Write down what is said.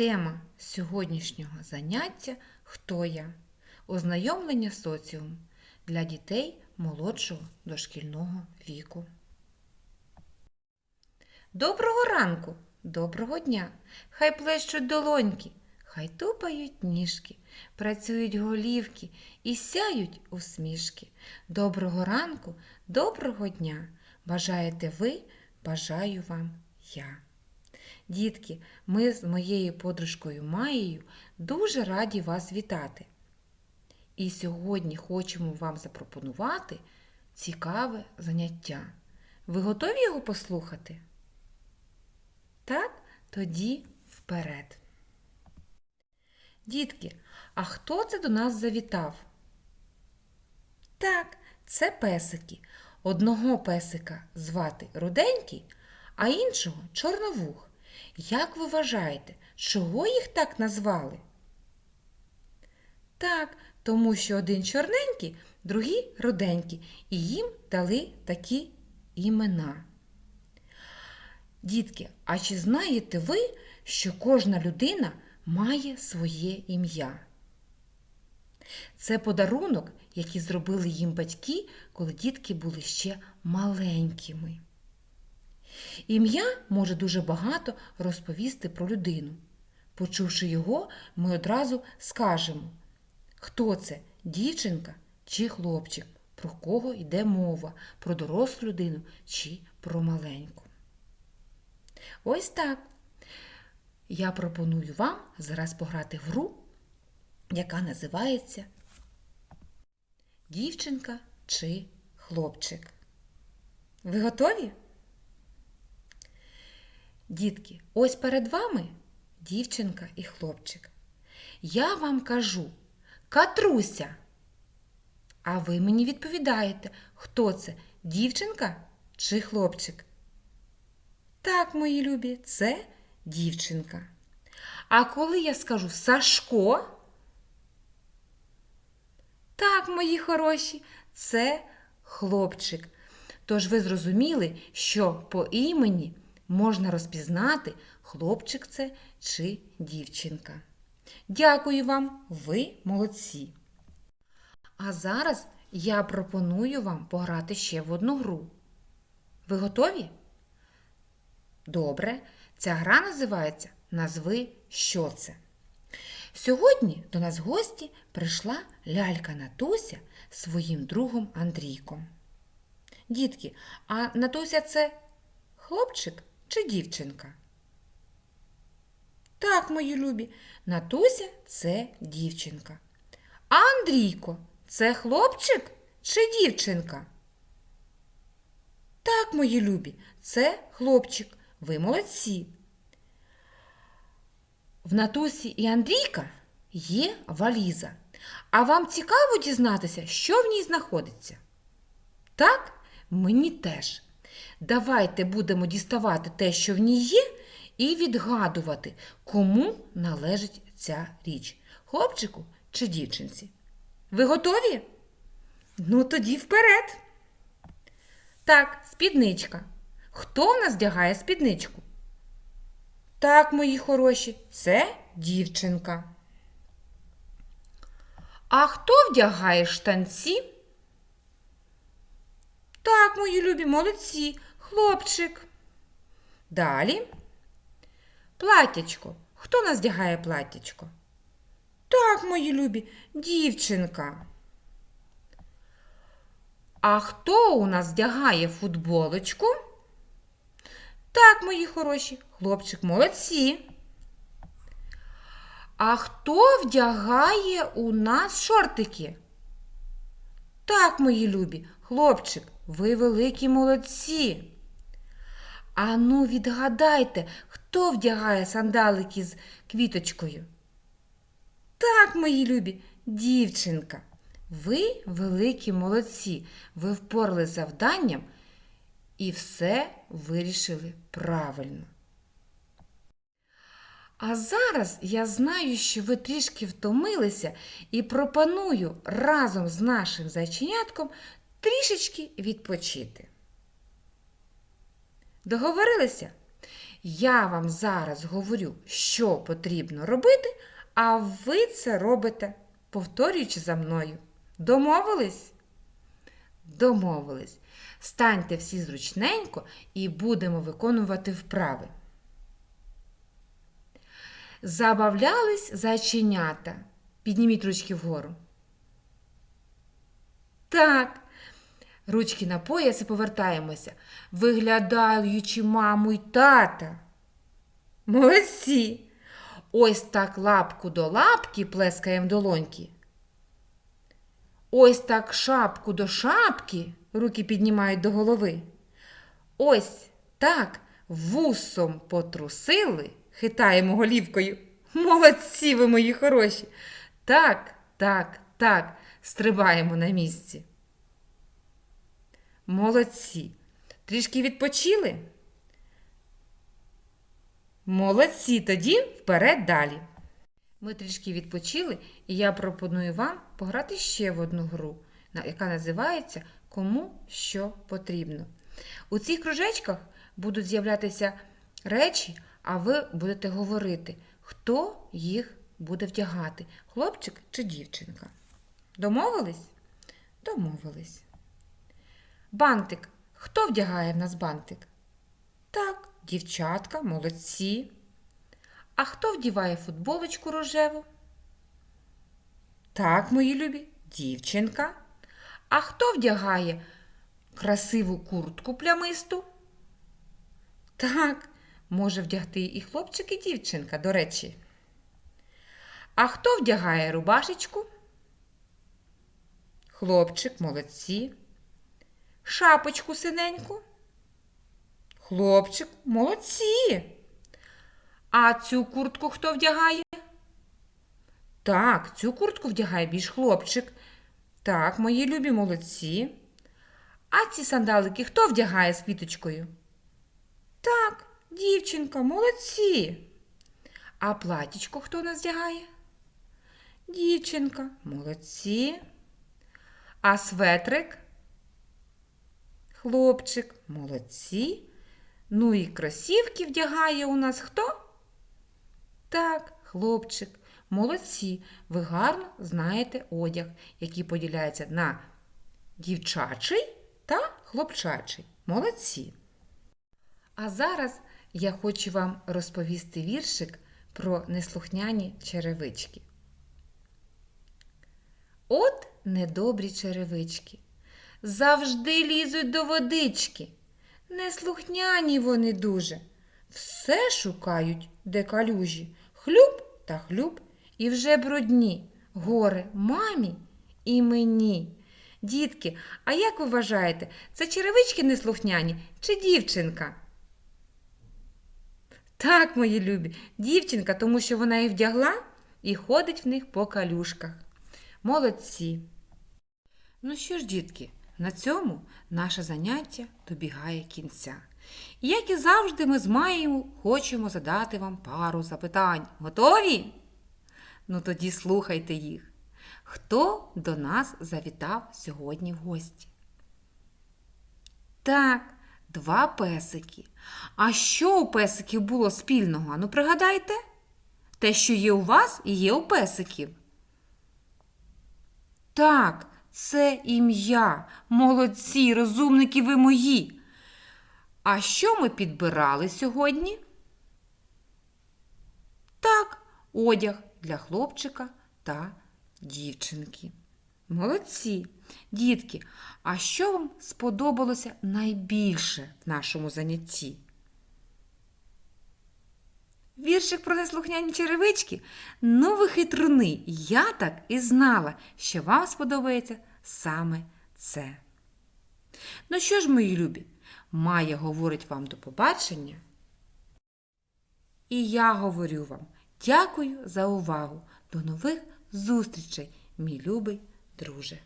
Тема сьогоднішнього заняття Хто я? Ознайомлення з соціумом для дітей молодшого дошкільного віку. Доброго ранку, доброго дня! Хай плещуть долоньки, хай тупають ніжки, працюють голівки і сяють усмішки. Доброго ранку, доброго дня! Бажаєте ви, бажаю вам я. Дітки, ми з моєю подружкою Маєю дуже раді вас вітати. І сьогодні хочемо вам запропонувати цікаве заняття. Ви готові його послухати? Так, тоді вперед. Дітки, а хто це до нас завітав? Так, це песики. Одного песика звати Руденький, а іншого Чорновух. Як ви вважаєте, чого їх так назвали? Так, тому що один чорненький, другий руденький, і їм дали такі імена. Дітки, а чи знаєте ви, що кожна людина має своє ім'я? Це подарунок, який зробили їм батьки, коли дітки були ще маленькими. Ім'я може дуже багато розповісти про людину. Почувши його, ми одразу скажемо, хто це дівчинка чи хлопчик, про кого йде мова, про дорослу людину чи про маленьку. Ось так. Я пропоную вам зараз пограти в гру, яка називається Дівчинка чи хлопчик. Ви готові? Дітки, ось перед вами дівчинка і хлопчик. Я вам кажу Катруся. А ви мені відповідаєте, хто це дівчинка чи хлопчик? Так, мої любі, це дівчинка. А коли я скажу Сашко, так, мої хороші, це хлопчик. Тож ви зрозуміли, що по імені можна розпізнати, хлопчик це чи дівчинка. Дякую вам, ви молодці. А зараз я пропоную вам пограти ще в одну гру. Ви готові? Добре, ця гра називається Назви що це. Сьогодні до нас в гості прийшла лялька Натуся своїм другом Андрійком. Дітки, а Натуся це хлопчик чи дівчинка? Так, мої любі, Натуся це дівчинка. А Андрійко це хлопчик чи дівчинка? Так, мої любі, це хлопчик. Ви молодці. В Натусі і Андрійка є валіза. А вам цікаво дізнатися, що в ній знаходиться? Так, мені теж. Давайте будемо діставати те, що в ній є, і відгадувати, кому належить ця річ хлопчику чи дівчинці. Ви готові? Ну, тоді вперед. Так, спідничка. Хто в нас вдягає спідничку? Так, мої хороші, це дівчинка. А хто вдягає штанці? Так, мої любі молодці, хлопчик. Далі. Платтячко. Хто нас вдягає платтячко? Так, мої любі, дівчинка. А хто у нас вдягає футболочку? Так, мої хороші, хлопчик, молодці. А хто вдягає у нас шортики? Так, мої любі, хлопчик, ви великі молодці. А ну, відгадайте, хто вдягає сандалики з квіточкою? Так, мої любі, дівчинка. Ви великі молодці. Ви впорали з завданням і все вирішили правильно. А зараз я знаю, що ви трішки втомилися і пропоную разом з нашим зайченятком трішечки відпочити. Договорилися? Я вам зараз говорю, що потрібно робити, а ви це робите, повторюючи за мною. Домовились? Домовились. Станьте всі зручненько і будемо виконувати вправи. Забавлялись зайченята. Підніміть ручки вгору. Так. Ручки на пояс і повертаємося, виглядаючи маму й тата. Молодці. Ось так лапку до лапки плескаємо долоньки. Ось так шапку до шапки руки піднімають до голови. Ось так вусом потрусили, хитаємо голівкою. Молодці ви мої хороші. Так, так, так, стрибаємо на місці. Молодці. Трішки відпочили? Молодці, тоді вперед далі. Ми трішки відпочили, і я пропоную вам пограти ще в одну гру, яка називається Кому що потрібно. У цих кружечках будуть з'являтися речі, а ви будете говорити, хто їх буде вдягати, хлопчик чи дівчинка. Домовились? Домовились. Бантик. Хто вдягає в нас бантик? Так, дівчатка, молодці. А хто вдіває футболочку рожеву? Так, мої любі, дівчинка. А хто вдягає красиву куртку плямисту? Так, може вдягти і хлопчик, і дівчинка, до речі. А хто вдягає рубашечку? Хлопчик, молодці. Шапочку синеньку. Хлопчик, молодці. А цю куртку хто вдягає? Так, цю куртку вдягає більш хлопчик. Так, мої любі молодці. А ці сандалики хто вдягає з квіточкою? Так, дівчинка, молодці. А платічко хто нас вдягає? Дівчинка, молодці. А светрик? Хлопчик, молодці. Ну і кросівки вдягає у нас хто? Так, хлопчик, молодці. Ви гарно знаєте одяг, який поділяється на дівчачий та хлопчачий. Молодці. А зараз я хочу вам розповісти віршик про неслухняні черевички. От недобрі черевички. Завжди лізуть до водички. Неслухняні вони дуже. Все шукають, де калюжі. Хлюб та хлюб, і вже брудні. Горе мамі і мені. Дітки, а як ви вважаєте, це черевички неслухняні чи дівчинка? Так, мої любі, дівчинка, тому що вона їх вдягла і ходить в них по калюшках. Молодці. Ну що ж, дітки, на цьому наше заняття добігає кінця. І як і завжди, ми з Маєю хочемо задати вам пару запитань. Готові? Ну тоді слухайте їх. Хто до нас завітав сьогодні в гості? Так, два песики. А що у песиків було спільного? Ну, пригадайте? Те, що є у вас, і є у песиків. Так, це ім'я. Молодці, розумники ви мої. А що ми підбирали сьогодні? Так, одяг для хлопчика та дівчинки. Молодці, дітки, а що вам сподобалося найбільше в нашому занятті? Віршик про неслухняні черевички? Ну ви хитруни, я так і знала, що вам сподобається саме це. Ну що ж, мої любі, Майя говорить вам до побачення. І я говорю вам дякую за увагу. До нових зустрічей, мій любий друже.